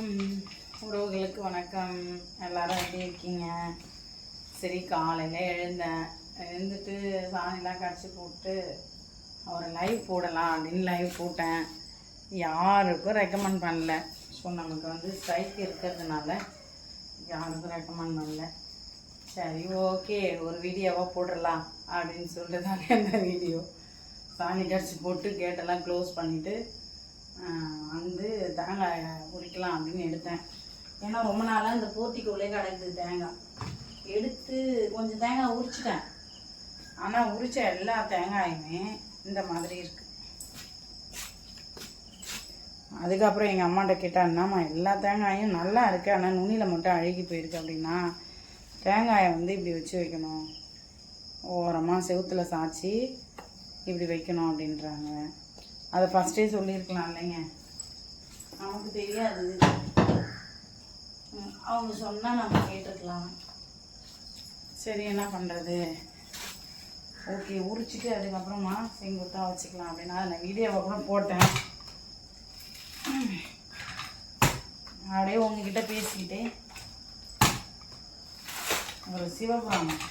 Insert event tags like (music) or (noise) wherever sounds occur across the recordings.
உறவுகளுக்கு வணக்கம். எல்லாரும் எப்படி இருக்கீங்க? சரி காலையில் எழுந்தேன். எழுந்துட்டு சாணிலாம் கரைச்சி போட்டு ஒரு லைவ் போடலாம் அப்படின்னு லைவ் போட்டேன். யாருக்கும் ரெக்கமெண்ட் பண்ணல. ஸோ நமக்கு வந்து ஸ்ட்ரைக் இருக்கிறதுனால யாருக்கும் ரெக்கமெண்ட் பண்ணல. சரி ஓகே ஒரு வீடியோவாக போடலாம் அப்படின்னு சொல்லிட்டு தானே (laughs) அந்த வீடியோ. சாணி கரைச்சி போட்டு கேட்டெல்லாம் க்ளோஸ் பண்ணிவிட்டு வந்து தேங்காய் உரிக்கலாம் அப்படின்னு எடுத்தேன். ஏன்னா ரொம்ப நாளாக இந்த போட்டிக்குள்ளே கிடக்குது தேங்காய். எடுத்து கொஞ்சம் தேங்காய் உரிச்சிட்டேன். ஆனால் உரித்த எல்லா தேங்காயுமே இந்த மாதிரி இருக்குது அதுக்கப்புறம் எங்கள் அம்மாட்ட கேட்டால் என்னம்மா எல்லா தேங்காயும் நல்லா இருக்குது ஆனால் நுனியில் மட்டும் அழுகி போயிருக்கு அப்படின்னா தேங்காயை வந்து இப்படி வச்சு வைக்கணும். ஓரமாக செவுத்தில் சாய்ச்சி இப்படி வைக்கணும் அப்படின்றாங்க. அதை ஃபஸ்ட்டே சொல்லியிருக்கலாம் இல்லைங்க. நமக்கு தெரியாது. அவங்க சொன்னால் நம்ம கேட்டிருக்கலாம் சரி என்ன பண்ணுறது ஓகே உரிச்சிட்டு அதுக்கப்புறமா செங்குத்தாக வச்சுக்கலாம் அப்படின்னா அதை நான் வீடியோவை கூட போட்டேன். அப்படியே உங்ககிட்ட பேசிக்கிட்டே ஒரு சிவபுராணம்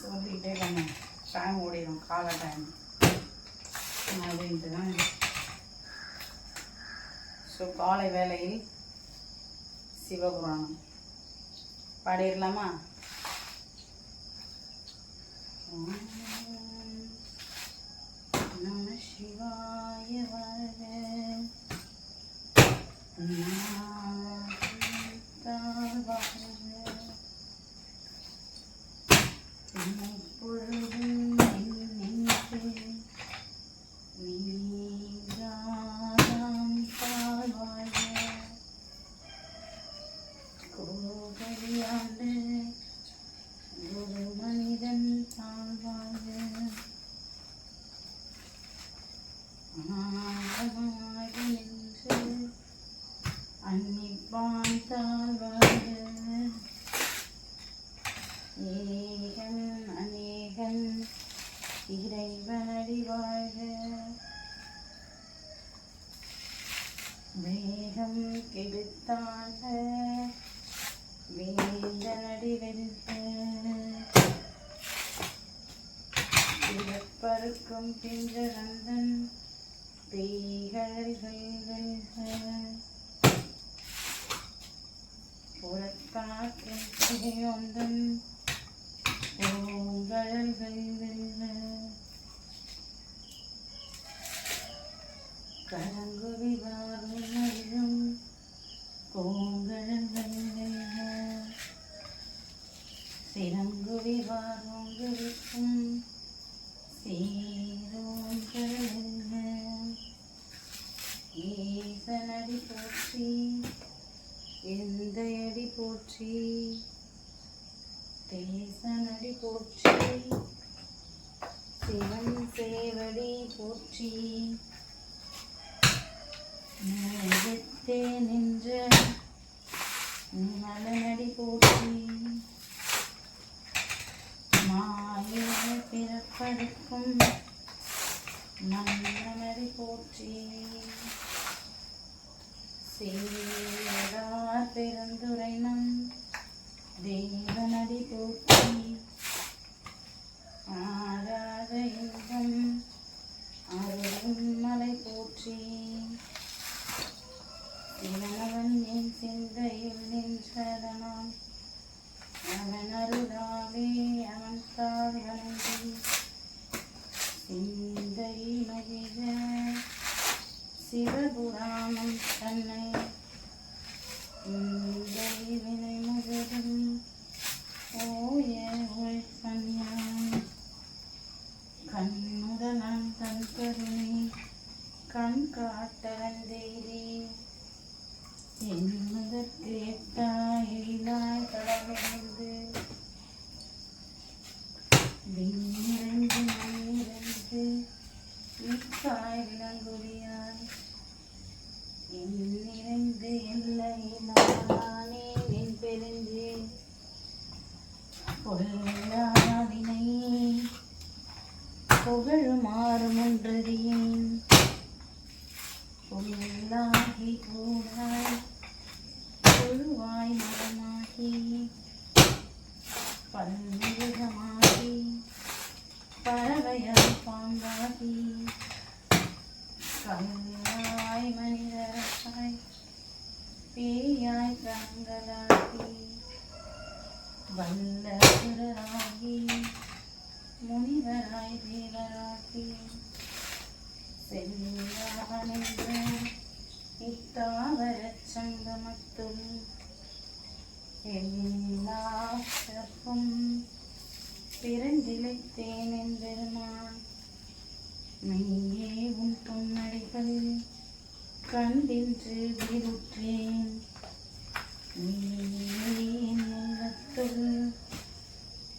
சொல்லிக்கிட்டே கொஞ்சம் டைம் ஓடிடும் காலை டைம் அப்படின்ட்டு தான் ஸோ காலை வேளையில் சிவபுராணம். பாடிடலாமா? நம்ம நம சிவாய வர. தீகழல்கள் வெல்க गई திகையொந்தன் பூங்கழல்கள் வெல்க கரங்குவி வாரும் மயிலும் பூங்கழல்கள் வெல்க சிறங்குவி வாரோங்குவிக்கும் சீரோங்கள் வெல்க ஈசனடி போற்றி எந்த அடி போற்றி. தேசனடி போற்றி. சிவன் சேவடி போற்றி. நிலத்தே நின்ற நலனடி போற்றி. மாய பிறப்படுக்கும் மன்னனடி போற்றி. செய்தார் பெருந்துரை நம் தேவனடி போற்றி ஆராத இன்பம் அருளும் மலை போற்றி கருணை கண் காட்ட வந்தேரே என்பதற்கு எட்டாய் எழிலாய் கடவிருந்து விண்ணிறந்து மண்ணிறந்து மிக்காய் விலங்குரியாய் என்னிறந்து எல்லை நானே என் பெருந்து பொல்லாவினை புகழுமா கண்ணாய் மனிதராய் பேயாய் கண்களாகி வல்லவராகி முனிவராய் தேவராகி செல்லானென்ற இத்தாவரச் சங்கமத்துள் எல்லா சிறப்பும் பிறந்திழைத்தேன் என்பெருமான் மெய்யே உன் பொன்னடைகள் கண்டின்று விருற்றேன். நீயே என் உள்ளத்துள்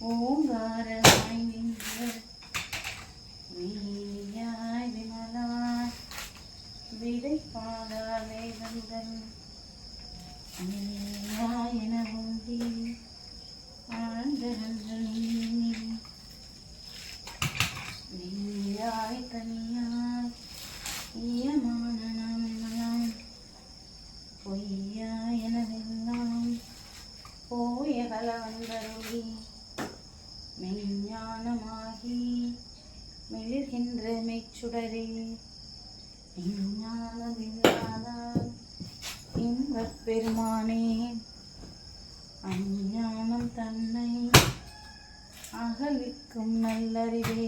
ஓங்காரமாய் நின்று நீயாய் விமலாய் விடைப்பாடாலே வந்தன். நீயாய் என உந்தி ஆழ்ந்தரன்று நீ நீயாய் ஈயமான நாமெல்லாம் பொய்யாய் எனவெல்லாம் போய கலவந்தருளி மெஞ்ஞானமாகி மெழுகின்ற மெச்சுடரே விஞ்ஞானமில்லாதால் இன்பப் பெருமானே அஞ்ஞானம் தன்னை அகலிக்கும் நல்லறிவே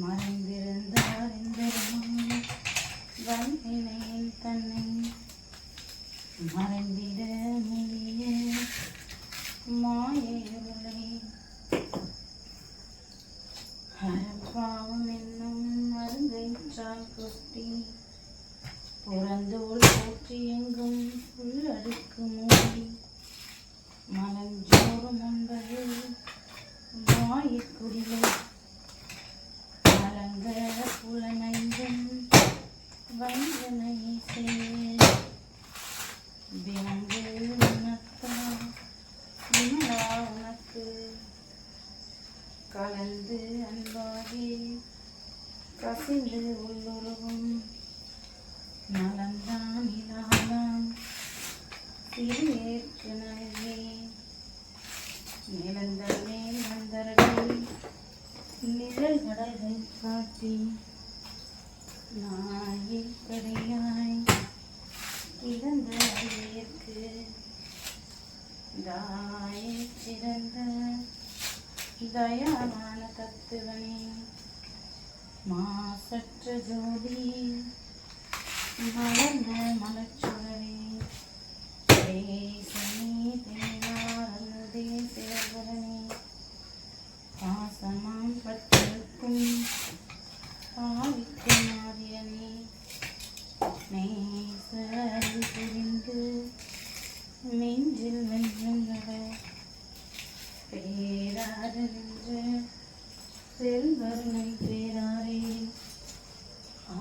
மறைந்திருந்தார் எம்பெருமான் வல்வினையின் தன்னை மறைந்திட மெய்ய மாயையுள்ளே அறப்பாவம் என்னும் மருந்தைற்றால் கொட்டி புறந்தோல் போற்றி எங்கும் உள்ளடுக்கு மூடி. மலஞ்சோறும் உண்பது வாயிற்குடிலை சிறியேற்று நல்கே மேல் வந்தர்கள் நிழல் கடல்கள் காட்டி நாயில் கரையாய் இழந்த அழியற்கு தாயை சிறந்த தயாவான தத்துவனே மாசற்ற ஜோதி மலர்ந்த மலச்சுடரே பேராறு நின்று பேராரே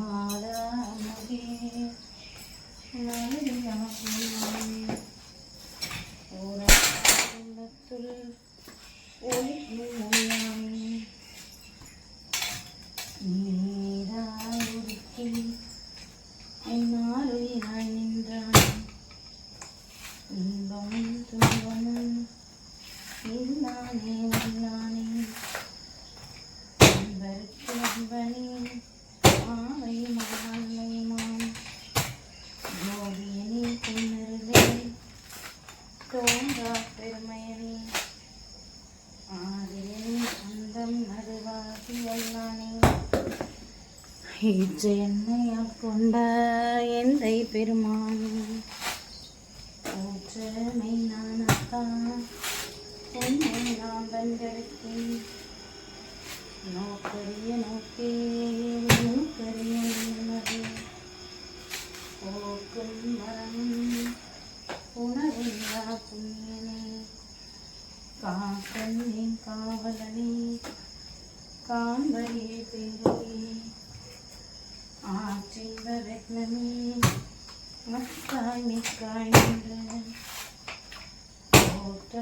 ஆலாமுகே நலியாகுமாமே ஓரத்துள் ஒளிக்கும் என்னாலுயிராய் நின்றான் இன்பமும் துன்பமும் இல்லானே இல்லானே என்னையால் கொண்ட எந்தை பெருமான் ஊற்றமை நானத்தான் உன்னை நான் வந்தெடுத்தேன். நோக்கரிய நோக்கே நோக்கரிய நிம்மதி போக்கும் மரம் உணவில்லா புண்ணியனே. காக்கன் காவலனே காண்பரே பேரே ஆற்றின் ரத்னமே மக்காய் மிக்காய் நின்ற ஓட்ட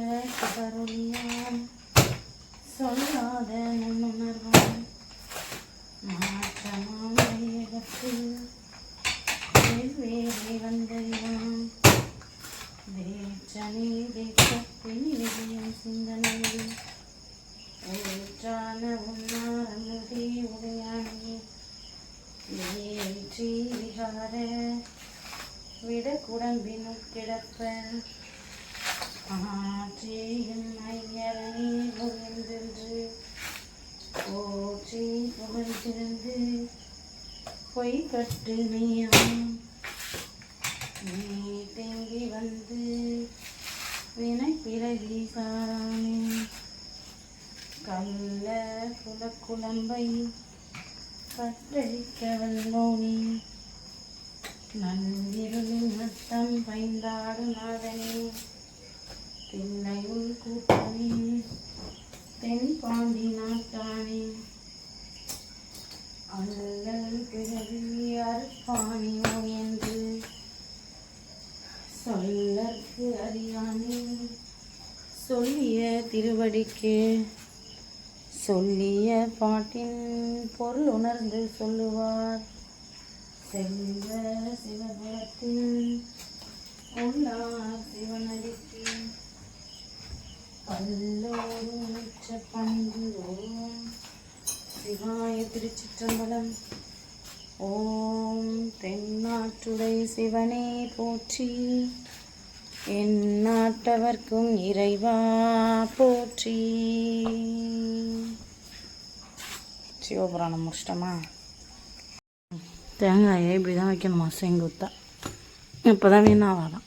சொல்லாத நுண்ணுணர்வாம் மாற்றமாம் வையகத்தில் வெவ்வேறு வந்தறிவாம் வேற்றனே தேசத்தின் விஜயம் சிந்தனையில் ஊற்றான உன்னாரமுதே உடையானே. ஏற்றி விகார விடக்குடம்பினு கிடப்ப. ஆற்றியும் ஐயரணி புகழ்ந்தென்று போற்றி புகழ்ந்திருந்து பொய் கட்டு நீயாம். நீ தேங்கி வந்து வினை பிறவி சாரானே கல்ல குலக்குழம்பை கட்டழிக்க மௌனி. நந்திருளின் நத்தம் பைந்தாடு நாதனே. தில்லையுள் கூட்டணி தென் பாண்டி நாட்டானே. அல்லல் பிறவி அறுப்பானியோ என்று. சொல்லற்கு அறியானே. சொல்லிய திருவடிக்கு. சொல்லிய பாட்டின் பொருள் உணர்ந்து சொல்லுவார். செல்வ சிவபுரத்தில் உள்ளார் சிவனடிக்கு. பல்லோரும் உச்ச பணிந்து ஓம் சிவாய திருச்சிற்றம்பலம். ஓம் தென்னாட்டுடை சிவனே போற்றி. என் நாட்டவர்க்கும் இறைவா போற்றி. சிவபுராணம் முடிச்சிட்டோமா? தேங்காயை இப்படி தான் வைக்கணுமா? செங்குத்தா. இப்போ தான் வீணாவாதான்.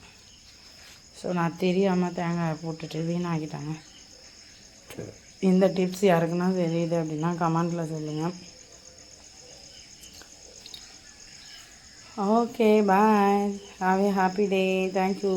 ஸோ நான் தெரியாமல் தேங்காயை போட்டுட்டு வீணாக்கிட்டாங்க. இந்த டிப்ஸ் யாருக்குன்னா தெரியுது அப்படின்னா கமெண்டில் சொல்லுங்கள் okay bye have a happy day thank you